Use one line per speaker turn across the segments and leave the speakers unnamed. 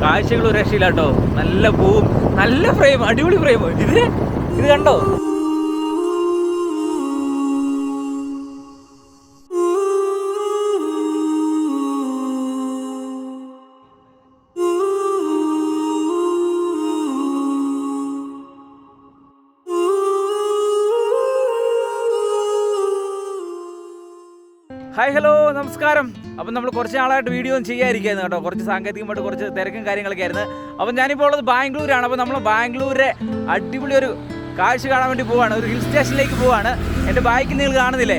കാഴ്ചകൾ ഒരു രക്ഷയില്ല കേട്ടോ നല്ല പൂവും നല്ല ഫ്രെയിം അടിപൊളി ഫ്രെയിം ഇത് ഇത് കണ്ടോ? നമസ്കാരം. അപ്പം നമ്മൾ കുറച്ച് നാളായിട്ട് വീഡിയോ ഒന്നും കേട്ടോ. കുറച്ച് സാങ്കേതികമായിട്ട് കുറച്ച് തിരക്കും കാര്യങ്ങളൊക്കെ ആയിരുന്നു. അപ്പം ഞാനിപ്പോൾ ഉള്ളത് ബാംഗ്ലൂരാണ്. അപ്പോൾ നമ്മൾ ബാംഗ്ലൂരിലെ അടിപൊളി ഒരു കാഴ്ച കാണാൻ വേണ്ടി പോവാണ്. ഒരു ഹിൽ സ്റ്റേഷനിലേക്ക് പോവാണ്. എന്റെ ബാക്കി നിങ്ങൾ കാണുന്നില്ലേ?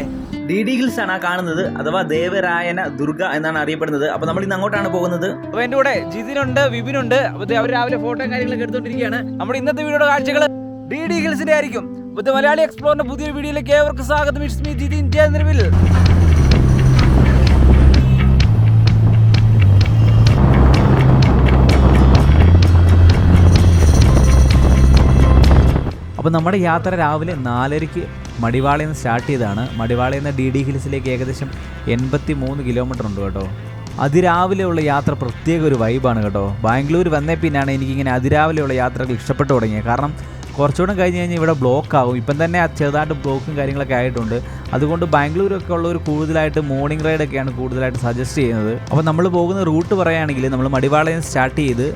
ഡി ഡി ഹിൽസ് ആണ് ആ കാണുന്നത്. അഥവാ ദേവരായന ദുർഗ എന്നാണ് അറിയപ്പെടുന്നത്. അപ്പോൾ നമ്മൾ ഇന്ന് അങ്ങോട്ടാണ് പോകുന്നത്. അപ്പോൾ എന്റെ കൂടെ ജിതിനുണ്ട് വിപിനുണ്ട്. അപ്പോൾ അവർ രാവിലെ ഫോട്ടോ കാര്യങ്ങളൊക്കെ എടുത്തുകൊണ്ടിരിക്കുകയാണ് നമ്മുടെ ഇന്നത്തെ വീഡിയോയുടെ കാഴ്ചകൾ ഡി ഡി ഹിൽസിന്റെ ആയിരിക്കും. അപ്പോൾ മലയാളി എക്സ്പ്ലോറിന്റെ പുതിയൊരു വീഡിയോയിലേക്ക് ഏവർക്ക് സ്വാഗതം. It's me Jithin. ജയന്ദ്രവിൽ അപ്പോൾ നമ്മുടെ യാത്ര രാവിലെ നാലരയ്ക്ക് മടിവാളയിൽ നിന്ന് സ്റ്റാർട്ട് ചെയ്തതാണ് മടിവാളയിൽ നിന്ന് ഡി ഡി ഹിൽസിലേക്ക് ഏകദേശം എൺപത്തി മൂന്ന് കിലോമീറ്റർ ഉണ്ട് കേട്ടോ. അതിരാവിലെയുള്ള യാത്ര പ്രത്യേക ഒരു വൈബാണ് കേട്ടോ. ബാംഗ്ലൂർ വന്നേ പിന്നാണ് എനിക്കിങ്ങനെ അതിരാവിലെയുള്ള യാത്രകൾ ഇഷ്ടപ്പെട്ടു തുടങ്ങിയത്. കാരണം കുറച്ചുകൂടെ കഴിഞ്ഞ് കഴിഞ്ഞാൽ ഇവിടെ ബ്ലോക്ക് ആകും ഇപ്പം തന്നെ ചെറുതായിട്ട് ബ്ലോക്കും കാര്യങ്ങളൊക്കെ ആയിട്ടുണ്ട്. അതുകൊണ്ട് ബാംഗ്ലൂരൊക്കെ ഉള്ളവർ കൂടുതലായിട്ട് മോർണിംഗ് റൈഡൊക്കെയാണ് കൂടുതലായിട്ട് സജസ്റ്റ് ചെയ്യുന്നത്. അപ്പോൾ നമ്മൾ പോകുന്ന റൂട്ട് പറയുകയാണെങ്കിൽ നമ്മൾ മടിവാളയിൽ നിന്ന് സ്റ്റാർട്ട് ചെയ്ത്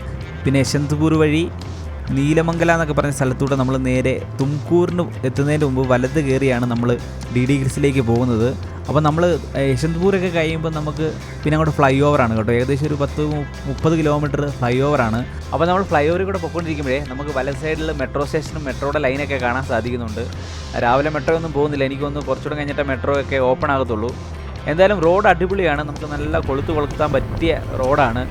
പിന്നെ യശന്തപൂർ വഴി നീലമംഗല എന്നൊക്കെ പറഞ്ഞ സ്ഥലത്തൂടെ നമ്മൾ നേരെ തുംകൂറിന് എത്തുന്നതിന് മുമ്പ് വലത് കയറിയാണ് നമ്മൾ ഡി ഡി ഹിൽസിലേക്ക് പോകുന്നത്. അപ്പോൾ നമ്മൾ യശന്ത്പൂരൊക്കെ കഴിയുമ്പോൾ നമുക്ക് പിന്നെ അങ്ങോട്ട് ഫ്ലൈ ഓവറാണ് കേട്ടോ. ഏകദേശം ഒരു പത്ത് മുപ്പത് കിലോമീറ്റർ ഫ്ലൈ ഓവറാണ് അപ്പോൾ നമ്മൾ ഫ്ലൈ ഓവറിൽ കൂടെ പൊയ്ക്കൊണ്ടിരിക്കുമ്പോഴേ നമുക്ക് വല സൈഡിൽ മെട്രോ സ്റ്റേഷനും മെട്രോയുടെ ലൈനൊക്കെ കാണാൻ സാധിക്കുന്നുണ്ട്. രാവിലെ മെട്രോ ഒന്നും പോകുന്നില്ല. എനിക്കൊന്ന് കുറച്ചുകൂടെ കഴിഞ്ഞിട്ട് മെട്രോ ഒക്കെ ഓപ്പൺ ആകത്തുള്ളൂ. എന്തായാലും റോഡ് അടിപൊളിയാണ്. നമുക്ക് നല്ല കൊളുത്ത് കൊളുത്താൻ പറ്റിയ റോഡാണ്.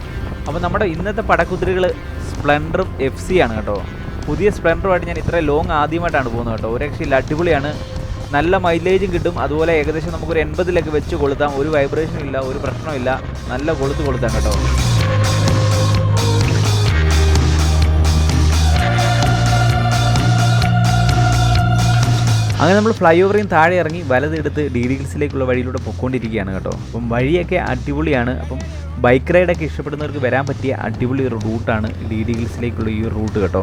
അപ്പോൾ നമ്മുടെ ഇന്നത്തെ പടക്കുതിരികൾ സ്പ്ലെൻഡറും എഫ് സി ആണ് കേട്ടോ. പുതിയ സ്പ്ലെൻഡറുമായിട്ട് ഞാൻ ഇത്ര ലോങ് ആദ്യമായിട്ടാണ് പോകുന്നത് കേട്ടോ. ഒരു രക്ഷയില്ല അടിപൊളിയാണ്. നല്ല മൈലേജും കിട്ടും. അതുപോലെ ഏകദേശം നമുക്കൊരു എൺപതിലൊക്കെ വെച്ച് കൊളുത്താം. ഒരു വൈബ്രേഷനും ഇല്ല ഒരു പ്രശ്നമില്ല നല്ല കൊളുത്ത് കൊളുത്താം കേട്ടോ. അങ്ങനെ നമ്മൾ ഫ്ലൈ ഓവറിൽ താഴെ ഇറങ്ങി വലതെടുത്ത് ഡി ഹിൽസിലേക്കുള്ള വഴിയിലൂടെ പൊക്കോണ്ടിരിക്കുകയാണ് കേട്ടോ. അപ്പം വഴിയൊക്കെ അടിപൊളിയാണ്. അപ്പം ബൈക്ക് റൈഡൊക്കെ ഇഷ്ടപ്പെടുന്നവർക്ക് വരാൻ പറ്റിയ അടിപൊളി ഒരു റൂട്ടാണ് ഡി ഹിൽസിലേക്കുള്ള ഈ ഒരു റൂട്ട് കേട്ടോ.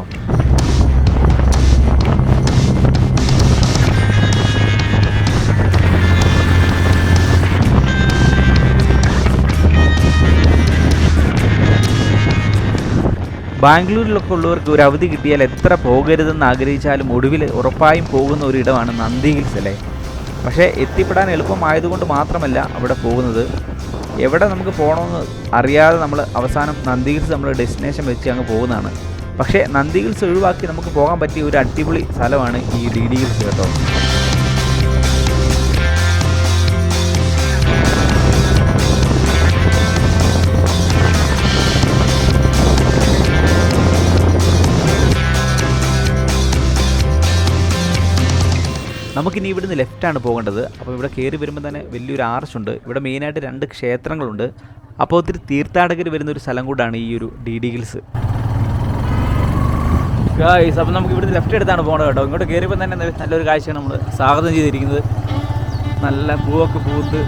ബാംഗ്ലൂരിലൊക്കെ ഉള്ളവർക്ക് ഒരു അവധി കിട്ടിയാൽ എത്ര പോകരുതെന്ന് ആഗ്രഹിച്ചാലും ഒടുവിൽ ഉറപ്പായും പോകുന്ന ഒരിടമാണ് നന്ദി ഹിൽസ് അല്ലേ? പക്ഷേ എത്തിപ്പെടാൻ എളുപ്പമായതുകൊണ്ട് മാത്രമല്ല അവിടെ പോകുന്നത്. എവിടെ നമുക്ക് പോകണമെന്ന് അറിയാതെ നമ്മൾ അവസാനം നന്ദി ഹിൽസ് നമ്മൾ ഡെസ്റ്റിനേഷൻ വെച്ച് അങ്ങ് പോകുന്നതാണ്. പക്ഷേ നന്ദി ഹിൽസ് ഒഴിവാക്കി നമുക്ക് പോകാൻ പറ്റിയ ഒരു അടിപൊളി സ്ഥലമാണ് ഈ ഡി ഡി ഹിൽസ് കേട്ടോ. നമുക്കിനി ഇവിടുന്ന് ലെഫ്റ്റാണ് പോകേണ്ടത്. അപ്പോൾ ഇവിടെ കയറി വരുമ്പോൾ തന്നെ വലിയൊരു ആർച്ചുണ്ട്. ഇവിടെ മെയിനായിട്ട് രണ്ട് ക്ഷേത്രങ്ങളുണ്ട്. അപ്പോൾ ഒത്തിരി തീർത്ഥാടകർ വരുന്ന ഒരു സ്ഥലം കൂടാണ് ഈ ഒരു ഡി ഡി ഹിൽസ് ഗായ്സ് അപ്പോൾ നമുക്ക് ഇവിടുന്ന് ലെഫ്റ്റ് എടുത്താണ് പോകേണ്ടത് കേട്ടോ. ഇങ്ങോട്ട് കയറിയപ്പോൾ തന്നെ നല്ലൊരു കാഴ്ചയാണ് നമ്മൾ സ്വാഗതം ചെയ്തിരിക്കുന്നത്. നല്ല പൂവൊക്കെ പൂത്ത്.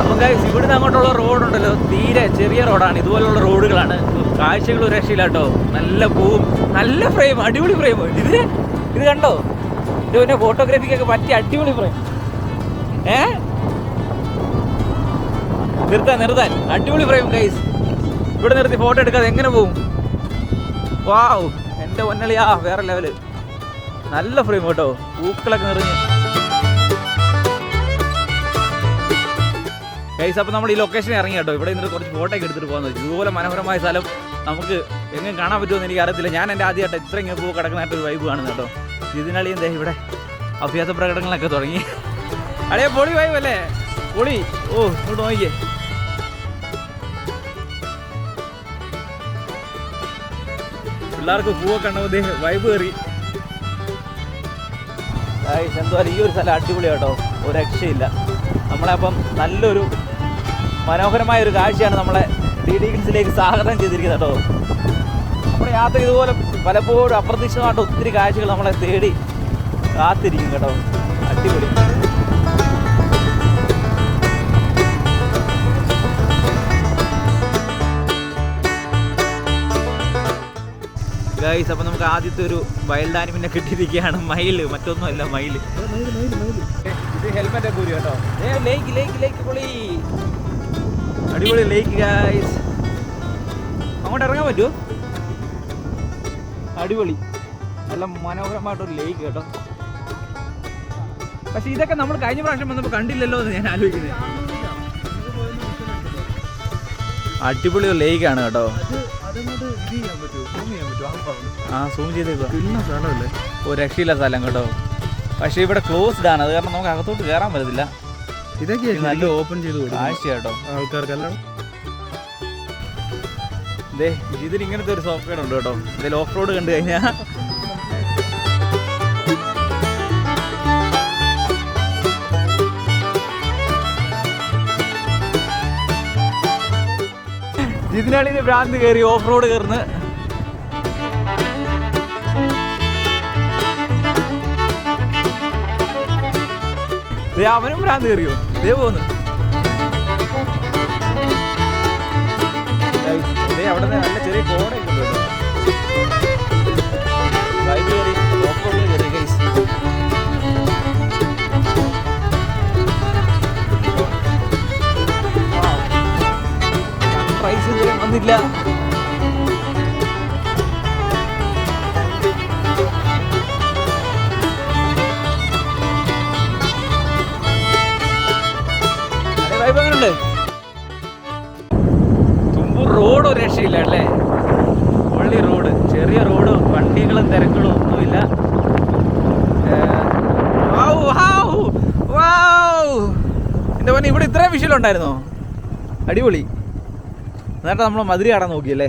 അപ്പം ഗായ്സ് ഇവിടുന്ന് അങ്ങോട്ടുള്ള റോഡുണ്ടല്ലോ തീരെ ചെറിയ റോഡാണ് ഇതുപോലുള്ള റോഡുകളാണ് കാഴ്ചകൾ രക്ഷയില്ല കേട്ടോ. നല്ല പൂവും നല്ല ഫ്രെയിം അടിപൊളി ഫ്രെയിം ഇത് ഇത് കണ്ടോ? ഇത് ഫോട്ടോഗ്രാഫിക്കൊക്കെ പറ്റിയ അടിപൊളി ഫ്രെയിം ഏ? നിർത്താൻ നിർത്താൻ. അടിപൊളി ഫ്രെയിം ഗൈസ് ഇവിടെ നിർത്തി ഫോട്ടോ എടുക്കാതെ എങ്ങനെ പോകും വാവ് എന്റെ പൊന്നളിയാ വേറെ ലെവൽ നല്ല ഫ്രെയിം കേട്ടോ. പൂക്കളൊക്കെ നിറഞ്ഞ്. ഗൈസ് അപ്പോൾ നമ്മൾ ഈ ലൊക്കേഷൻ ഇറങ്ങി കേട്ടോ. ഇവിടെ നിന്ന് കുറച്ച് ഫോട്ടോ ഒക്കെ എടുത്തിട്ട് പോകുന്നത് ഇതുപോലെ മനോഹരമായ സ്ഥലം നമുക്ക് എങ്ങനെ കാണാൻ പറ്റുമെന്ന് എനിക്ക് അറിയത്തില്ല ഞാൻ എന്റെ ആദ്യമായിട്ട് ഇത്രയും പൂ കിടക്കുന്നതായിട്ട് ഒരു വൈബ് കാണുന്നു കേട്ടോ. ഇതിനളി എന്താ ഇവിടെ. അഭ്യാസ പ്രകടനങ്ങളൊക്കെ തുടങ്ങി. അടേ പൊളി വായു അല്ലേ? പൊളി. ഓ ഇങ്ങോട്ട് നോക്കിയേ. പിള്ളേർക്ക് പൂവൊക്കെ ദേ വൈബ് കയറി എന്തായാലും ഈ ഒരു സ്ഥലം അടിപൊളി കേട്ടോ. ഒരു രക്ഷയില്ല. നമ്മളെ അപ്പം നല്ലൊരു മനോഹരമായ ഒരു കാഴ്ചയാണ് നമ്മളെ ഡി ഡി ഹിൽസിലേക്ക് സ്വാഗതം ചെയ്തിരിക്കുന്നത് കേട്ടോ. നമ്മുടെ യാത്ര ഇതുപോലെ പലപ്പോഴും അപ്രതീക്ഷിതമായിട്ട് ഒത്തിരി കാഴ്ചകൾ നമ്മളെ തേടി കാത്തിരിക്കും കേട്ടോ. അടിപൊളി. ഗൈസ് അപ്പം നമുക്ക് ആദ്യത്തെ ഒരു വൈൽഡ് ആനിമിനെ കിട്ടിയിരിക്കുകയാണ്. മയിൽ മറ്റൊന്നുമല്ല മയിൽ ഇത് ഹെൽമെറ്റ് ഒക്കെ കേട്ടോ. ലേക്ക് ലേക്ക് ലേക്ക് പൊളി. അടിപൊളി ലേക്ക് ഗൈസ് അങ്ങോട്ട് ഇറങ്ങാൻ പറ്റുമോ അടിപൊളി. നല്ല മനോഹരമായിട്ടൊരു ലേക്ക് കേട്ടോ. പക്ഷെ ഇതൊക്കെ നമ്മൾ കഴിഞ്ഞ പ്രാവശ്യം വന്നപ്പോൾ കണ്ടില്ലല്ലോ എന്ന് ഞാൻ ആലോചിക്കുന്നത് അടിപൊളി ഒരു ലേക്കാണ് കേട്ടോ. ആ സൂം ചെയ്തേക്കുക ഒരു രക്ഷയില്ല സ്ഥലം കേട്ടോ. പക്ഷേ ഇവിടെ ക്ലോസ്ഡ് ആണ്. അത് കാരണം നമുക്ക് അകത്തോട്ട് കയറാൻ പറ്റത്തില്ല.
ഇതൊക്കെ
നല്ല
ഓപ്പൺ ചെയ്ത് കൊടുക്കും
ആഴ്ച കേട്ടോ
ആൾക്കാർക്കെല്ലാം
ഇതേ ഇതിന് ഇങ്ങനത്തെ ഒരു സോഫ്റ്റ്വെയർ ഉണ്ട് കേട്ടോ. ഇതിൽ ഓഫ് റോഡ് കണ്ടു കഴിഞ്ഞാൽ ഇതിനാണ് ഭ്രാന്ത് കയറി ഓഫ് റോഡ് കയറുന്ന അവനും ഭ്രാന്ത് കയറിയോ? ഇതേ പോന്ന്. അവിടെ നല്ല ചെറിയ കോടയൊക്കെ ഉണ്ട് കേട്ടോ. Vibe കയറി, off road ൽ കയറി guys. Wow. വന്നില്ല ഉണ്ടായിരുന്നോ? അടിപൊളി. എന്നിട്ട് നമ്മൾ മധുര ആടാൻ നോക്കിയല്ലേ?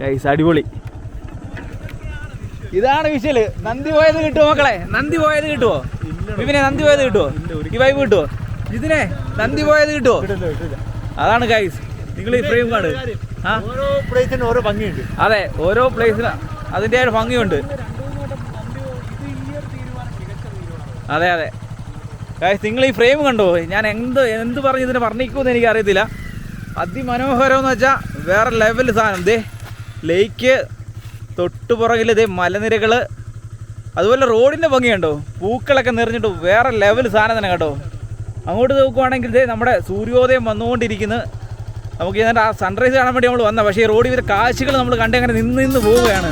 ഗൈസ് അടിപൊളി. ഇതാണ് വിഷയൽ നന്ദി പോയത് കിട്ടുമോ മക്കളെ? നന്ദി പോയത് കിട്ടുമോ ഇവനെ നന്ദി പോയത് കിട്ടുമോ ഈ വൈബ് കിട്ടുമോ ഇതിനെ നന്ദി പോയത് കിട്ടുമോ അതാണ് ഗൈസ് നിങ്ങൾ ഈ ഫ്രെയിം കാണ്
ഓരോ ഓരോ ഭംഗിയുണ്ട്
അതെ ഓരോ പ്ലേസിന് അതിന്റെ ഒരു ഭംഗിയുണ്ട്. അതെ അതെ. നിങ്ങൾ ഈ ഫ്രെയിം കണ്ടോ? ഞാൻ എന്ത് എന്ത് പറഞ്ഞ് ഇതിനെ വർണിക്കുമെന്ന് എനിക്ക് അറിയത്തില്ല അതിമനോഹരം എന്ന് വെച്ചാൽ വേറെ ലെവൽ സാധനം. ദേ ലേക്ക് തൊട്ടു പുറകിൽ ദേ മലനിരകൾ അതുപോലെ റോഡിന്റെ ഭംഗിയുണ്ടോ പൂക്കളൊക്കെ നിറഞ്ഞിട്ട് വേറെ ലെവൽ സാധനം തന്നെ കേട്ടോ അങ്ങോട്ട് നോക്കുവാണെങ്കിൽ ഇതേ നമ്മുടെ സൂര്യോദയം വന്നുകൊണ്ടിരിക്കുന്നു. നമുക്ക് ഇതിന്റെ ആ സൺറൈസ് കാണാൻ വേണ്ടി നമ്മൾ വന്ന പക്ഷേ ഈ റോഡിൽ ഇവരെ കാഴ്ചകൾ നമ്മൾ കണ്ടങ്ങനെ നിന്ന് നിന്ന് പോവുകയാണ്.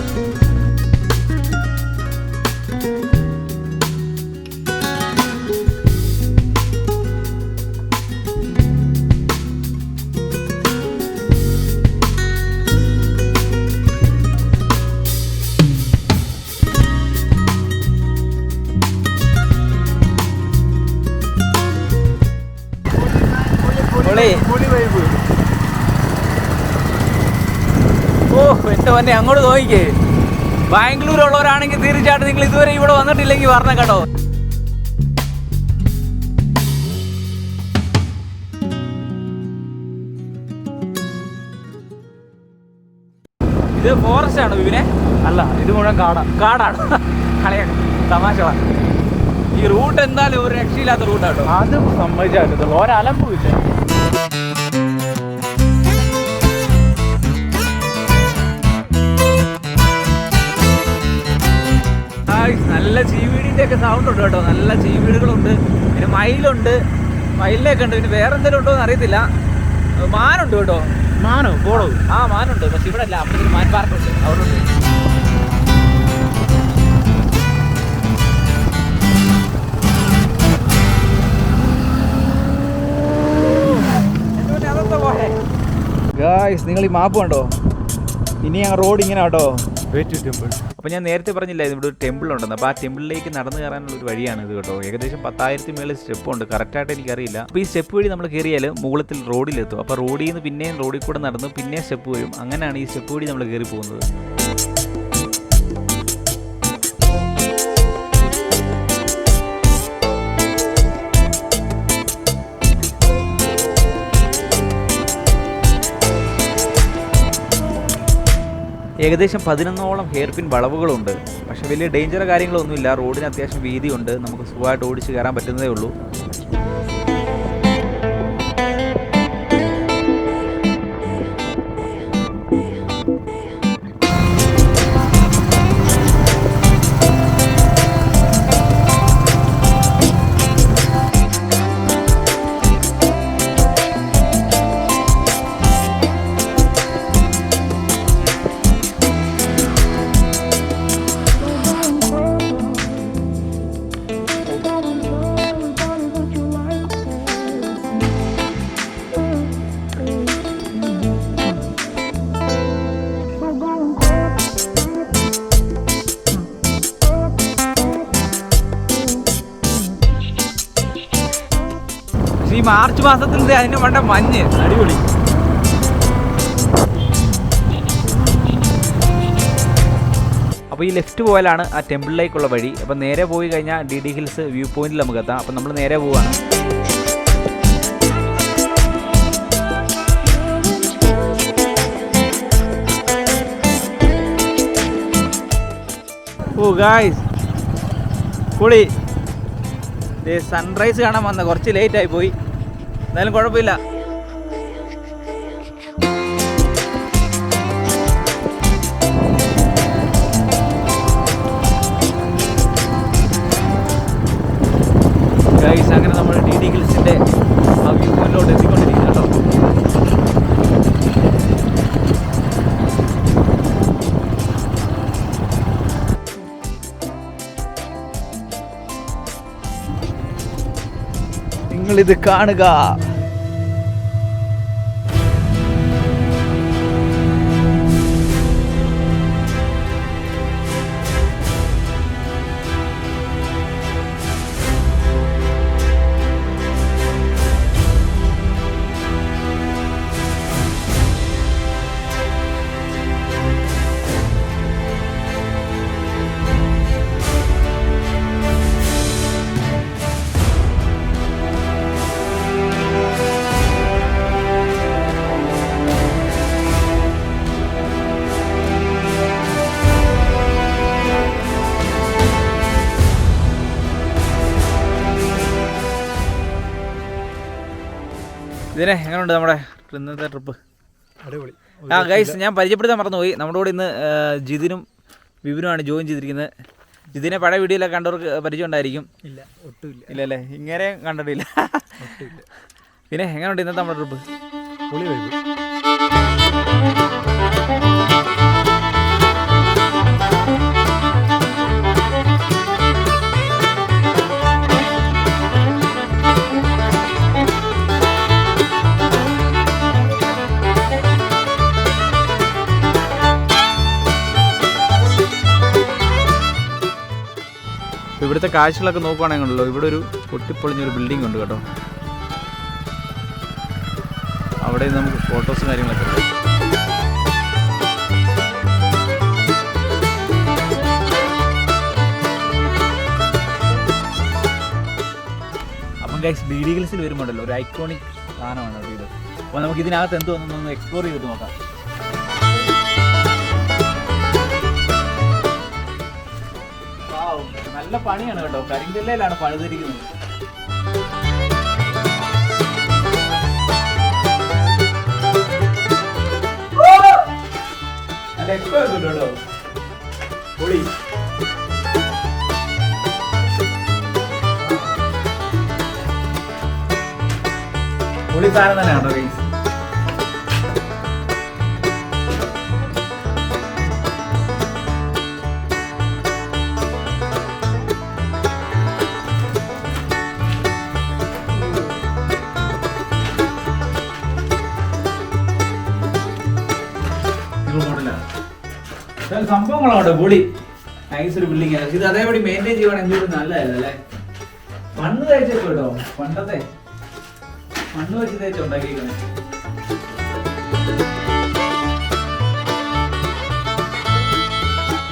തന്നെ അങ്ങോട്ട് നോക്കിക്കേ. ബാംഗ്ലൂരുള്ളവരാണെങ്കിൽ തീർച്ചയായിട്ടും നിങ്ങൾ ഇതുവരെ ഇവിടെ വന്നിട്ടില്ലെങ്കിൽ പറഞ്ഞ കേട്ടോ. ഇത് ഫോറസ്റ്റ് ആണോ ഇവനെ
അല്ല ഇത് മുഴുവൻ കാടാ.
കാടാണ്. കളയാ തമാശ ഈ റൂട്ട് എന്തായാലും ഒരു രക്ഷയില്ലാത്ത റൂട്ടാട്ടോ
അത് സമ്മതിച്ചാലും ഒരലമ്പുമില്ല
ഹായ്, നല്ല ചീവീടിന്റെ ഒക്കെ സൗണ്ട് ഉണ്ട് കേട്ടോ. നല്ല ചീവീടുകളുണ്ട് പിന്നെ മയിലുണ്ട്. മയിലിനൊക്കെ ഉണ്ട്. പിന്നെ വേറെ എന്തെങ്കിലും ഉണ്ടോ എന്ന് അറിയത്തില്ല. മാനുണ്ട് കേട്ടോ.
മാനോ? പോളോ
ആ മാനുണ്ട്. പക്ഷെ ഇവിടെ അല്ല അപ്പം മാൻ പാർക്കുണ്ട്. അവിടെ ഉണ്ട് ഗായ്സ് നിങ്ങൾ ഈ മാപ്പ് കണ്ടോ? ഇനി ഞങ്ങൾ റോഡ് ഇങ്ങനെ കേട്ടോ.
വെയിറ്റ് ടെമ്പിൾ
അപ്പോൾ ഞാൻ നേരത്തെ പറഞ്ഞില്ല ഇവിടെ ഒരു ടെമ്പിൾ ഉണ്ടെന്ന്. അപ്പോൾ ആ ടെമ്പിളിലേക്ക് നടന്നു കയറാനുള്ള ഒരു വഴിയാണ് ഇത് കേട്ടോ. ഏകദേശം പത്തായിരത്തി മേളിൽ സ്റ്റെപ്പ് ഉണ്ട്. കറക്റ്റായിട്ട് എനിക്കറിയില്ല. അപ്പോൾ ഈ സ്റ്റെപ്പ് വഴി നമ്മൾ കയറിയാൽ മുകളിൽ റോഡിലെത്തും. അപ്പോൾ റോഡിൽ നിന്ന് പിന്നെയും റോഡിൽ കൂടെ നടന്ന് പിന്നെ സ്റ്റെപ്പ് വരും. അങ്ങനെയാണ് ഈ സ്റ്റെപ്പ് വഴി നമ്മൾ കയറി പോകുന്നത്. ഏകദേശം പതിനൊന്നോളം ഹെയർ പിൻ വളവുകളുണ്ട്. പക്ഷേ വലിയ ഡേഞ്ചർ കാര്യങ്ങളൊന്നുമില്ല. റോഡിന് അത്യാവശ്യം വീതിയുണ്ട്. നമുക്ക് സുഖമായിട്ട് ഓടിച്ച് കയറാൻ പറ്റുന്നതേ ഉള്ളൂ. മാർച്ച് മാസത്തിൽ അതിന് വേണ്ട മഞ്ഞ്? അടിപൊളി. അപ്പോൾ ഈ ലെഫ്റ്റ് പോയാലാണ് ആ ടെമ്പിളിലേക്കുള്ള വഴി. അപ്പോൾ നേരെ പോയി കഴിഞ്ഞാൽ ഡി ഡി ഹിൽസ് വ്യൂ പോയിന്റിൽ നമുക്ക് എത്താം അപ്പോൾ നമ്മൾ നേരെ പോവാണ്. ഓ ഗായ്സ് പൊളി. സൺറൈസ് കാണാൻ വന്ന കുറച്ച് ലേറ്റ് ആയി പോയി. എന്നാലും കുഴപ്പമില്ല. നിങ്ങളിത് കാണുക എങ്ങനെയുണ്ട് നമ്മുടെ ഇന്നത്തെ ട്രിപ്പ്?
അടിപൊളി.
ആ ഗൈസ് ഞാൻ പരിചയപ്പെടുത്താൻ മറന്നുപോയി. നമ്മുടെ കൂടെ ഇന്ന് ജിതിനും വിപിനുമാണ് ജോയിൻ ചെയ്തിരിക്കുന്നത്. ജിതിനെ പഴയ വീഡിയോയിലൊക്കെ കണ്ടവർക്ക് പരിചയം ഉണ്ടായിരിക്കും.
ഇല്ല ഒട്ടുമില്ല
ഇല്ലല്ലേ? ഇങ്ങനെ കണ്ടിട്ടില്ല. പിന്നെ എങ്ങനെയുണ്ട് ഇന്നത്തെ നമ്മുടെ ട്രിപ്പ്? ഇവിടുത്തെ കാഴ്ചകളൊക്കെ നോക്കുവാണെങ്കിൽ ഉണ്ടല്ലോ ഇവിടെ ഒരു പൊട്ടിപ്പൊളിഞ്ഞൊരു ബിൽഡിംഗ് ഉണ്ട് കേട്ടോ. അവിടെ നമുക്ക് ഫോട്ടോസും കാര്യങ്ങളൊക്കെ ഉണ്ട് അപ്പം ഗൈസ് ബി ഡി വരുമ്പോണ്ടല്ലോ ഒരു ഐക്കോണിക് സാധനമാണ് ഇത്. അപ്പോൾ നമുക്ക് ഇതിനകത്ത് എന്ത് തോന്നുന്നു? എക്സ്പ്ലോർ ചെയ്തിട്ട് നോക്കാം. നല്ല പണിയാണ് കേട്ടോ. കരിങ്കല്ലിലാണ് പണിതിരിക്കുന്നത് നല്ല സാധനം തന്നെ കേട്ടോ? ഗൈസ് സംഭവങ്ങളാണ് പൊളി. നൈസ് ഒരു ബിൽഡിംഗ് ആണ്. ഇത് അതേപടി മെയിന്റെയിൻ ചെയ്യുവാണെങ്കിൽ എന്തൊരു നല്ലതല്ല? അല്ലേ മണ്ണ് തേച്ചേക്കും കേട്ടോ. പണ്ടത്തെ മണ്ണ് വെച്ച് തേച്ച് ഉണ്ടാക്കിയിരിക്കണേ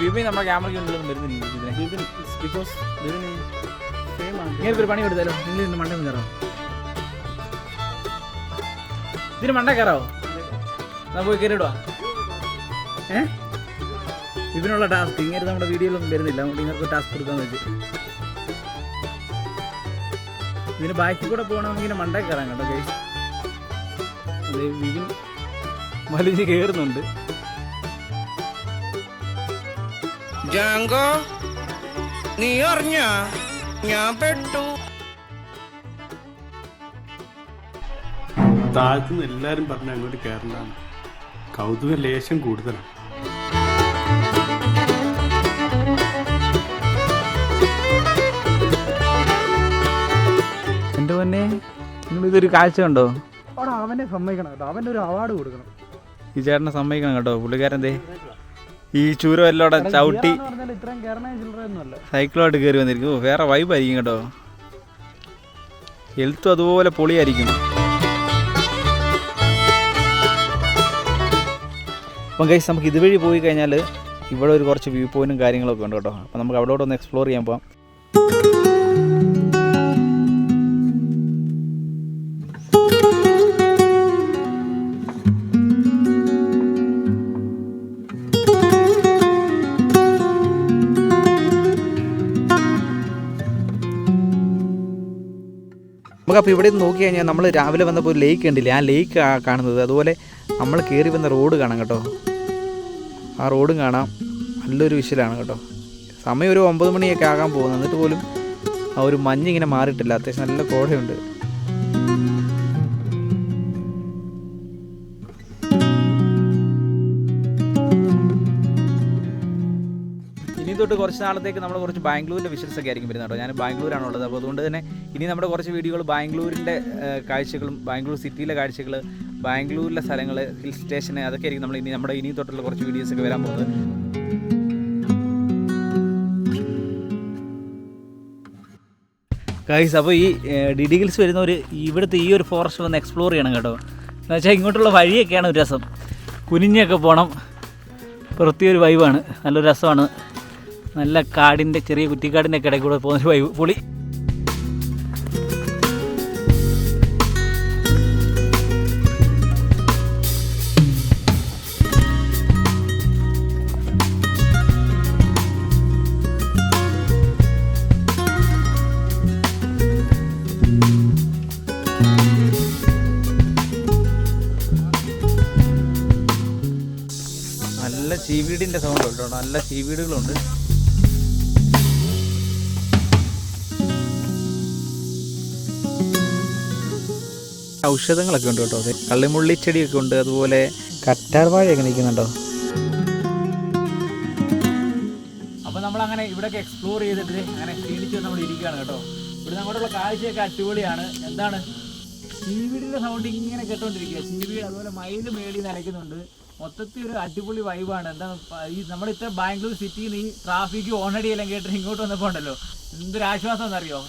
വിപി നമ്മുടെ ക്യാമറയ്ക്ക് ഉണ്ടല്ലോ വരുന്നില്ല? ഇതിനെ
ബിക്കോസ്
പണി കൊടുത്താലോ നിങ്ങൾ ഇന്ന് മണ്ട കയറാം. ഇതിന് മണ്ട കയറാവോ? എന്നാ പോയി കയറിടുവാ ഏ? ഇതിനുള്ള ടാസ്ക് ഇങ്ങനെ നമ്മുടെ വീഡിയോയിലൊന്നും വരുന്നില്ല. അതുകൊണ്ട് ഇങ്ങനത്തെ ടാസ്ക് കൊടുക്കാൻ വെച്ച് ഇതിന് ബാക്കി കൂടെ പോകണമെങ്കിൽ ഇങ്ങനെ മണ്ടേ കയറാൻ കേട്ടോ ഗൈസ് അതെ വിപിൻ വലിഞ്ഞ് കയറുന്നുണ്ട്.
ജാങ്കോ നീ അറിഞ്ഞ? ഞാൻ പെട്ടു.
താഴത്തുനിന്ന് എല്ലാവരും പറഞ്ഞ അങ്ങോട്ട് കയറണ്ടാണ് കൗതുക ലേശം കൂടുതലാണ്.
ഇതൊരു കാഴ്ച കണ്ടോ?
അവിടെ അവനെ സമ്മതിക്കണം കേട്ടോ. അവന്റെ ഒരു അവാർഡ് കൊടുക്കണം.
ഈ ചേട്ടനെ സമ്മതിക്കണം കേട്ടോ. പുള്ളിക്കാരൻ ദേ ഈ ചൂരം എല്ലാം അവിടെ ചവിട്ടി
ഇത്രയും
സൈക്കിളായിട്ട് കയറി വന്നിരിക്കും വേറെ വൈബായിരിക്കും കേട്ടോ. ഹെൽത്തും അതുപോലെ പൊളിയായിരിക്കും. അപ്പം കഴിച്ച് നമുക്ക് ഇതുവഴി പോയി കഴിഞ്ഞാൽ ഇവിടെ ഒരു കുറച്ച് വ്യൂ പോയിന്റും കാര്യങ്ങളൊക്കെ ഉണ്ട് കേട്ടോ. അപ്പം നമുക്ക് അവിടെ ഒന്ന് എക്സ്പ്ലോർ ചെയ്യാൻ പോകാം നമുക്കപ്പോൾ ഇവിടെ നിന്ന് നോക്കി കഴിഞ്ഞാൽ നമ്മൾ രാവിലെ വന്നപ്പോൾ ഒരു ലേക്ക് കണ്ടില്ലേ? ആ ലേക്ക് കാണുന്നത്. അതുപോലെ നമ്മൾ കയറി വന്ന റോഡ് കാണാം കേട്ടോ. ആ റോഡും കാണാം. നല്ലൊരു വിഷലാണ് കേട്ടോ. സമയം ഒരു ഒമ്പത് മണിയൊക്കെ ആകാൻ പോകുന്നു. എന്നിട്ട് പോലും ആ ഒരു മഞ്ഞിങ്ങനെ മാറിയിട്ടില്ല. അത്യാവശ്യം നല്ല കോടയുണ്ട്. തൊട്ട് കുറച്ച് നാളത്തേക്ക് നമ്മൾ കുറച്ച് ബാംഗ്ലൂരിന്റെ വിഷ്വൽസ് ഒക്കെ ആയിരിക്കും വരുന്നത് കേട്ടോ. ഞാൻ ബാംഗ്ലൂരാണ് ഉള്ളത് അപ്പോൾ അതുകൊണ്ട് തന്നെ ഇനി നമ്മുടെ കുറച്ച് വീഡിയോകൾ ബാംഗ്ലൂരിന്റെ കാഴ്ചകളും ബാംഗ്ലൂർ സിറ്റിയിലെ കാഴ്ചകൾ ബാംഗ്ലൂരിലെ സ്ഥലങ്ങൾ ഹിൽ സ്റ്റേഷൻ അതൊക്കെ ആയിരിക്കും നമ്മൾ ഇനി നമ്മുടെ ഇനി തൊട്ടുള്ള കുറച്ച് വീഡിയോസ് ഒക്കെ വരാൻ പോകുന്നത്. ഗൈസ് അപ്പോൾ ഈ ഡി ഡി ഹിൽസ് വരുന്നവർ ഇവിടുത്തെ ഈ ഒരു ഫോറസ്റ്റ് വന്ന് എക്സ്പ്ലോർ ചെയ്യണം കേട്ടോ. എന്ന് വെച്ചാൽ ഇങ്ങോട്ടുള്ള വഴിയൊക്കെയാണ് ഒരു രസം. കുനിഞ്ഞൊക്കെ പോകണം പ്രത്യേക വൈബാണ് നല്ലൊരു രസമാണ്. നല്ല കാടിന്റെ ചെറിയ കുറ്റിക്കാടിന്റെ ഒക്കെ ഇടയിൽ കൂടെ പോകുന്നൊരു വൈബ് പുളി. നല്ല ചീവീടിന്റെ സൗണ്ട് ഉണ്ട് കേട്ടോ. നല്ല ചീവീടുകളുണ്ട് ഔഷധങ്ങളൊക്കെ ഉണ്ട് കേട്ടോ. അതെ കള്ളിമുള്ളിച്ചെടിയൊക്കെ ഉണ്ട്. അതുപോലെ കറ്റാർ വാഴയൊക്കെ നിൽക്കുന്നുണ്ടോ? അപ്പോൾ നമ്മളങ്ങനെ ഇവിടെയൊക്കെ എക്സ്പ്ലോർ ചെയ്തിട്ട് അങ്ങനെ ക്ഷീണിച്ച് നമ്മൾ ഇരിക്കുകയാണ് കേട്ടോ. ഇവിടെ അങ്ങോട്ടുള്ള കാഴ്ചയൊക്കെ അടിപൊളിയാണ്. എന്താണ്? ചീവീടിന്റെ സൗണ്ട് ഇങ്ങനെ കേട്ടോണ്ടിരിക്കുക. ചീവീട് അതുപോലെ മയിൽ മേളിൽ നനയ്ക്കുന്നുണ്ട്. മൊത്തത്തിൽ ഒരു അടിപൊളി വൈബാണ് എന്താ ഈ നമ്മുടെ ഇത്ര ബാംഗ്ലൂർ സിറ്റിയിൽ നിന്ന് ഈ ട്രാഫിക് ഓണടി എല്ലാം കേട്ടിട്ട് ഇങ്ങോട്ട് വന്നപ്പോൾ ഉണ്ടല്ലോ. എന്തൊരു ആശ്വാസം എന്നറിയോ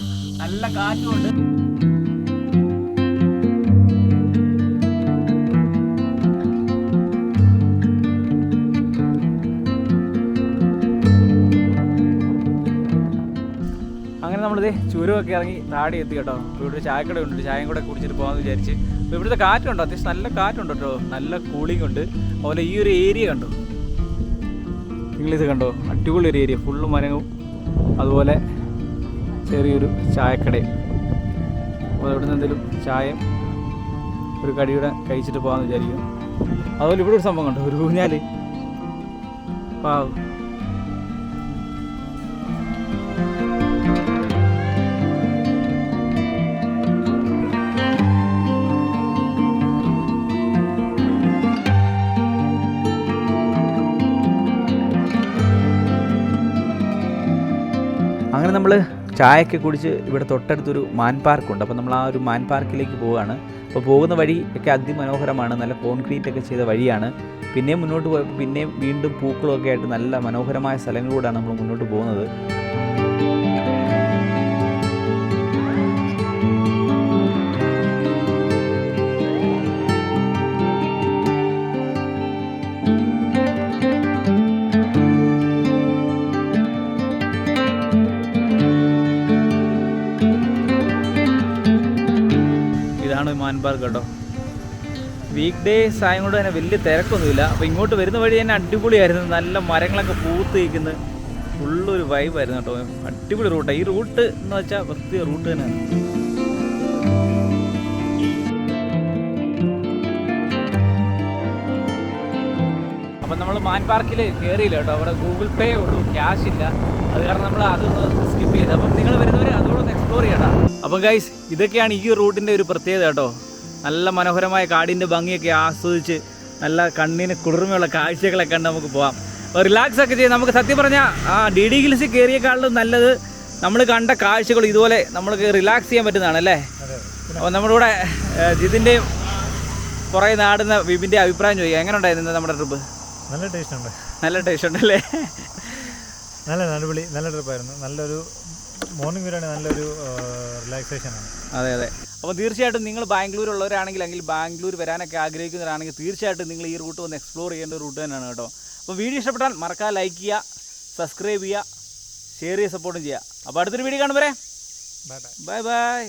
നല്ല കാറ്റുമുണ്ട് നമ്മളിത് ചുരമൊക്കെ ഇറങ്ങി താടി എത്തി കേട്ടോ. അപ്പോൾ ഇവിടെ ചായക്കട ഉണ്ട് ചായയും കൂടെ കുടിച്ചിട്ട് പോകാമെന്ന് വിചാരിച്ച്. അപ്പോൾ ഇവിടുത്തെ കാറ്റുണ്ടോ? അത്യാവശ്യം നല്ല കാറ്റുണ്ട് കേട്ടോ. നല്ല കൂളിംഗ് ഉണ്ട്. അതുപോലെ ഈ ഒരു ഏരിയ കണ്ടോ? നിങ്ങളിത് കണ്ടോ? അടിപൊളി ഒരു ഏരിയ ഫുള്ള് മരവും അതുപോലെ ചെറിയൊരു ചായക്കടയും. അപ്പോൾ ഇവിടെ നിന്ന് എന്തെങ്കിലും ചായയും ഒരു കടിയുടെ കഴിച്ചിട്ട് പോകാമെന്ന് വിചാരിക്കും അതുപോലെ ഇവിടെ ഒരു സംഭവം കണ്ടോ? ഒരു ഊഞ്ഞാൽ പാവ് ചായയൊക്കെ കുടിച്ച് ഇവിടെ തൊട്ടടുത്തൊരു മാൻ പാർക്കുണ്ട് അപ്പോൾ നമ്മൾ ആ ഒരു മാൻ പാർക്കിലേക്ക് പോവുകയാണ്. അപ്പോൾ പോകുന്ന വഴി ഒക്കെ അതിമനോഹരമാണ്. നല്ല കോൺക്രീറ്റ് ഒക്കെ ചെയ്ത വഴിയാണ്. പിന്നെയും മുന്നോട്ട് പോയപ്പോൾ പിന്നെയും വീണ്ടും പൂക്കളൊക്കെ ആയിട്ട് നല്ല മനോഹരമായ സ്ഥലങ്ങളിലൂടെയാണ് നമ്മൾ മുന്നോട്ട് പോകുന്നത്. ഡേയ്സ് ആയതുകൊണ്ട് തന്നെ വലിയ തിരക്കൊന്നുമില്ല. അപ്പോൾ ഇങ്ങോട്ട് വരുന്ന വഴി തന്നെ അടിപൊളിയായിരുന്നു. നല്ല മരങ്ങളൊക്കെ പൂത്ത് നിൽക്കുന്നത് ഫുള്ളൊരു വൈബായിരുന്നു കേട്ടോ. അടിപൊളി റൂട്ടാണ് ഈ റൂട്ട് എന്ന് വെച്ചാൽ പ്രത്യേക റൂട്ട് തന്നെയാണ്. അപ്പം നമ്മൾ മാൻ പാർക്കിൽ കയറിയില്ല കേട്ടോ. അവിടെ ഗൂഗിൾ പേ ഉള്ളൂ. ക്യാഷ് ഇല്ല. അത് കാരണം നമ്മൾ അതൊന്ന് സ്കിപ്പ് ചെയ്ത്. അപ്പം നിങ്ങൾ വരുന്നവർ അതുകൂടെ എക്സ്പ്ലോർ ചെയ്യണം അപ്പം ഗൈസ് ഇതൊക്കെയാണ് ഈ റൂട്ടിന്റെ ഒരു പ്രത്യേകത കേട്ടോ. നല്ല മനോഹരമായ കാടിന്റെ ഭംഗിയൊക്കെ ആസ്വദിച്ച് നല്ല കണ്ണിന് കുളിർമയുള്ള കാഴ്ചകളൊക്കെ കണ്ട് നമുക്ക് പോകാം റിലാക്സ് ഒക്കെ ചെയ്ത് നമുക്ക് സത്യം പറഞ്ഞാൽ ആ ഡി ഡി ഹിൽസിൽ കയറിയേക്കാളും നല്ലത് നമ്മൾ കണ്ട കാഴ്ചകൾ ഇതുപോലെ നമ്മൾക്ക് റിലാക്സ് ചെയ്യാൻ പറ്റുന്നതാണ് അല്ലേ? അപ്പോൾ നമ്മുടെ കൂടെ ജിതിന്റെയും കുറേ നാടുന്ന വിപിന്റെ അഭിപ്രായം ചോദിക്കുക എങ്ങനെ ഉണ്ടായിരുന്നു നമ്മുടെ ട്രിപ്പ്
നല്ല ടേസ്റ്റ് ഉണ്ട്.
നല്ല ടേസ്റ്റ് ഉണ്ട് അല്ലേ
നല്ല അടിപൊളി നല്ല ട്രിപ്പായിരുന്നു നല്ലൊരു മോർണിംഗ് ബിരിയാണി നല്ലൊരു റിലാക്സേഷൻ ആണ്.
അതെ അതെ. അപ്പോൾ തീർച്ചയായിട്ടും നിങ്ങൾ ബാംഗ്ലൂർ ഉള്ളവരാണെങ്കിൽ അല്ലെങ്കിൽ ബാംഗ്ലൂർ വരാനൊക്കെ ആഗ്രഹിക്കുന്നവരാണെങ്കിൽ തീർച്ചയായിട്ടും നിങ്ങൾ ഈ റൂട്ട് ഒന്ന് എക്സ്പ്ലോർ ചെയ്യേണ്ട ഒരു റൂട്ട് തന്നെയാണ് കേട്ടോ. അപ്പോൾ വീഡിയോ ഇഷ്ടപ്പെട്ടാൽ മറക്കാതെ ലൈക്ക് ചെയ്യുക സബ്സ്ക്രൈബ് ചെയ്യുക ഷെയർ ചെയ്യുക സപ്പോർട്ടും ചെയ്യുക. അപ്പോൾ അടുത്തൊരു വീഡിയോ കാണുമ്പോൾ
ബൈ ബൈ
ബൈ ബൈ